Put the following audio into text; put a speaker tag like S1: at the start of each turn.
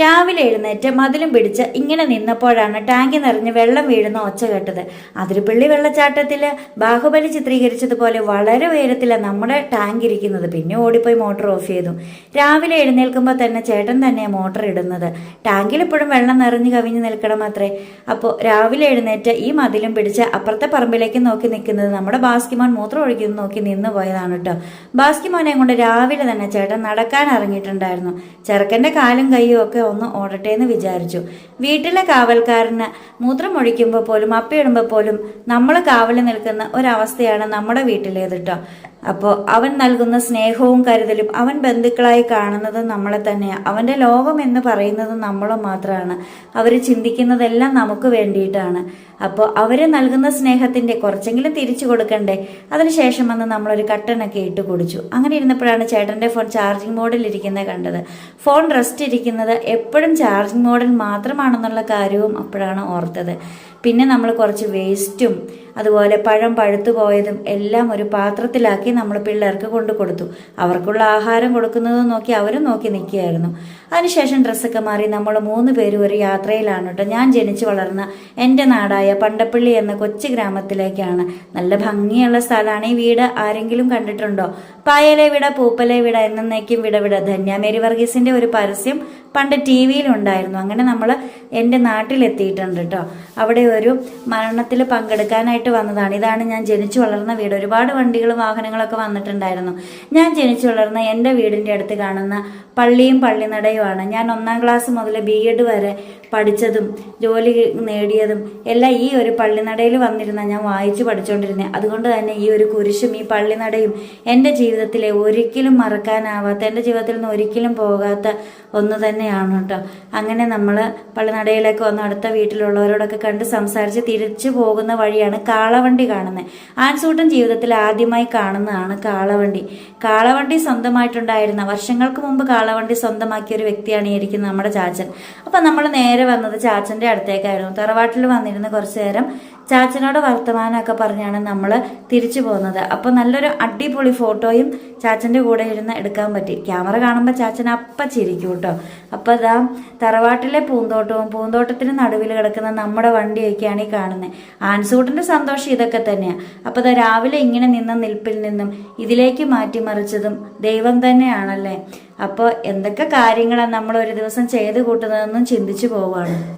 S1: രാവിലെ എഴുന്നേറ്റ് മതിലും പിടിച്ച് ഇങ്ങനെ നിന്നപ്പോഴാണ് ടാങ്കി നിറഞ്ഞ് വെള്ളം വീഴുന്ന ഒച്ച കേട്ടത്. അതിരുപള്ളി വെള്ളച്ചാട്ടത്തിൽ ബാഹുബലി ചിത്രീകരിച്ചതുപോലെ വളരെ ഉയരത്തിലാണ് നമ്മുടെ ടാങ്ക് ഇരിക്കുന്നത്. പിന്നെ ഓടിപ്പോയി മോട്ടോർ ഓഫ് ചെയ്തു. രാവിലെ എഴുന്നേൽക്കുമ്പോൾ തന്നെ ചേട്ടൻ തന്നെയാണ് മോട്ടോർ ഇടുന്നത്. ടാങ്കിൽ എപ്പോഴും വെള്ളം നിറഞ്ഞു കവിഞ്ഞ് നിൽക്കണം അത്രേ. അപ്പോൾ രാവിലെ എഴുന്നേറ്റ് ഈ മതിലും പിടിച്ച് അപ്പുറത്തെ പറമ്പിലേക്ക് നോക്കി നിൽക്കുന്നത് നമ്മുടെ ബാസ്കിമോൻ മൂത്രം ഒഴിക്കുന്നത് നോക്കി നിന്ന് പോയതാണ് കേട്ടോ ബാസ്കിമോനെ കൊണ്ട് രാവിലെ തന്നെ ചേട്ടൻ നടക്കാൻ ഇറങ്ങിയിട്ടുണ്ടായിരുന്നു ചെറുക്കന്റെ കാലും കൈയും ഒക്കെ ഒന്ന് ഓടട്ടെ എന്ന് വിചാരിച്ചു. വീട്ടിലെ കാവൽക്കാരന് മൂത്രമൊഴിക്കുമ്പോൾ പോലും അപ്പയിടുമ്പോൾ പോലും നമ്മൾ കാവലിൽ നിൽക്കുന്ന ഒരവസ്ഥയാണ് നമ്മുടെ വീട്ടിലേത് കേട്ടോ അപ്പോൾ അവൻ നൽകുന്ന സ്നേഹവും കരുതലും അവൻ ബന്ധുക്കളായി കാണുന്നത് നമ്മളെ തന്നെയാണ് അവന്റെ ലോകം എന്ന് പറയുന്നത് നമ്മൾ മാത്രമാണ് അവർ ചിന്തിക്കുന്നതെല്ലാം നമുക്ക് വേണ്ടിയിട്ടാണ്. അപ്പോൾ അവർ നൽകുന്ന സ്നേഹത്തിന്റെ കുറച്ചെങ്കിലും തിരിച്ചു കൊടുക്കണ്ടേ? അതിനുശേഷം വന്ന് നമ്മളൊരു കട്ടനൊക്കെ ഇട്ട് കുടിച്ചു. അങ്ങനെ ഇരുന്നപ്പോഴാണ് ചേട്ടന്റെ ഫോൺ ചാർജിങ് മോഡിൽ ഇരിക്കുന്നത് കണ്ടത്. ഫോൺ റെസ്റ്റ് ഇരിക്കുന്നത് എപ്പോഴും ചാർജിങ് മോഡിൽ മാത്രമാണെന്നുള്ള കാര്യവും അപ്പോഴാണ് ഓർത്തത്. പിന്നെ നമ്മൾ കുറച്ച് വേസ്റ്റും അതുപോലെ പഴം പഴുത്തു പോയതും എല്ലാം ഒരു പാത്രത്തിലാക്കി നമ്മൾ പിള്ളേർക്ക് കൊണ്ടു കൊടുത്തു. അവർക്കുള്ള ആഹാരം കൊടുക്കുന്നത് നോക്കി അവരും നോക്കി നിൽക്കുകയായിരുന്നു. അതിനുശേഷം ഡ്രസ്സൊക്കെ മാറി നമ്മൾ മൂന്ന് പേരും ഒരു യാത്രയിലാണ് കേട്ടോ. ഞാൻ ജനിച്ചു വളർന്ന എന്റെ നാടായ പണ്ടപ്പള്ളി എന്ന കൊച്ചു ഗ്രാമത്തിലേക്കാണ്. നല്ല ഭംഗിയുള്ള സ്ഥലമാണ്. ഈ വീട് ആരെങ്കിലും കണ്ടിട്ടുണ്ടോ? പായലെ വിട പൂപ്പലെ വിട എന്നേക്കും വിട വിട. ധന്യാമേരി വർഗീസിന്റെ ഒരു പരസ്യം പണ്ട് ടി വിയിലുണ്ടായിരുന്നു അങ്ങനെ നമ്മൾ എന്റെ നാട്ടിലെത്തിയിട്ടുണ്ട് കേട്ടോ. അവിടെ ഒരു മരണത്തിൽ പങ്കെടുക്കാനായിട്ട് വന്നതാണ്. ഇതാണ് ഞാൻ ജനിച്ചു വളർന്ന വീട്. ഒരുപാട് വണ്ടികളും വാഹനങ്ങളൊക്കെ വന്നിട്ടുണ്ടായിരുന്നു. ഞാൻ ജനിച്ചു വളർന്ന എന്റെ വീടിന്റെ അടുത്ത് കാണുന്ന പള്ളിയും പള്ളിനടയുമാണ്. ഞാൻ ഒന്നാം ക്ലാസ് മുതൽ ബി എഡ് വരെ പഠിച്ചതും ജോലി നേടിയതും എല്ലാം ഈ ഒരു പള്ളിനടയിൽ വന്നിരുന്ന ഞാൻ വായിച്ചു പഠിച്ചുകൊണ്ടിരുന്നത് അതുകൊണ്ട് തന്നെ ഈ ഒരു കുരിശും ഈ പള്ളിനടയും എന്റെ ജീവിതത്തിലെ ഒരിക്കലും മറക്കാനാവാത്ത എന്റെ ജീവിതത്തിൽ നിന്ന് ഒരിക്കലും പോകാത്ത ഒന്ന് തന്നെയാണ് കേട്ടോ. അങ്ങനെ നമ്മൾ പള്ളിനടയിലേക്ക് വന്ന് അടുത്ത വീട്ടിലുള്ളവരോടൊക്കെ കണ്ട് സംസാരിച്ച് തിരിച്ചു പോകുന്ന വഴിയാണ് കാളവണ്ടി കാണുന്നത് ആൻസൂട്ടൻ ജീവിതത്തിൽ ആദ്യമായി കാണുന്നതാണ് കാളവണ്ടി. കാളവണ്ടി സ്വന്തമായിട്ടുണ്ടായിരുന്ന വർഷങ്ങൾക്ക് മുമ്പ് കാളവണ്ടി സ്വന്തമാക്കിയ ഒരു വ്യക്തിയാണ് ഇരിക്കുന്ന ഇരിക്കുന്നത് നമ്മുടെ ചാച്ചൻ. അപ്പം നമ്മൾ നേരെ വന്നത് ചാച്ചന്റെ അടുത്തേക്കായിരുന്നു. തറവാട്ടിൽ വന്നിരുന്ന് കുറച്ചു നേരം ചാച്ചനോട് വർത്തമാനമൊക്കെ പറഞ്ഞാണ് നമ്മൾ തിരിച്ചു പോകുന്നത്. അപ്പോൾ നല്ലൊരു അടിപൊളി ഫോട്ടോയും ചാച്ചന്റെ കൂടെ ഇരുന്ന് എടുക്കാൻ പറ്റി. ക്യാമറ കാണുമ്പോൾ ചാച്ചൻ അപ്പം ചിരിക്കും കേട്ടോ. അപ്പോൾ അതാ തറവാട്ടിലെ പൂന്തോട്ടവും പൂന്തോട്ടത്തിന് നടുവിൽ കിടക്കുന്ന നമ്മുടെ വണ്ടിയൊക്കെയാണ് ഈ കാണുന്നത് ആൻസൂട്ടിന്റെ സന്തോഷം ഇതൊക്കെ തന്നെയാണ് അപ്പോൾ അതാ രാവിലെ ഇങ്ങനെ നിന്ന നിൽപ്പിൽ നിന്നും ഇതിലേക്ക് മാറ്റിമറിച്ചതും ദൈവം തന്നെയാണല്ലേ? അപ്പോൾ എന്തൊക്കെ കാര്യങ്ങളാണ് നമ്മൾ ഒരു ദിവസം ചെയ്ത് കൂട്ടുന്നതെന്നും ചിന്തിച്ചു പോവാണ്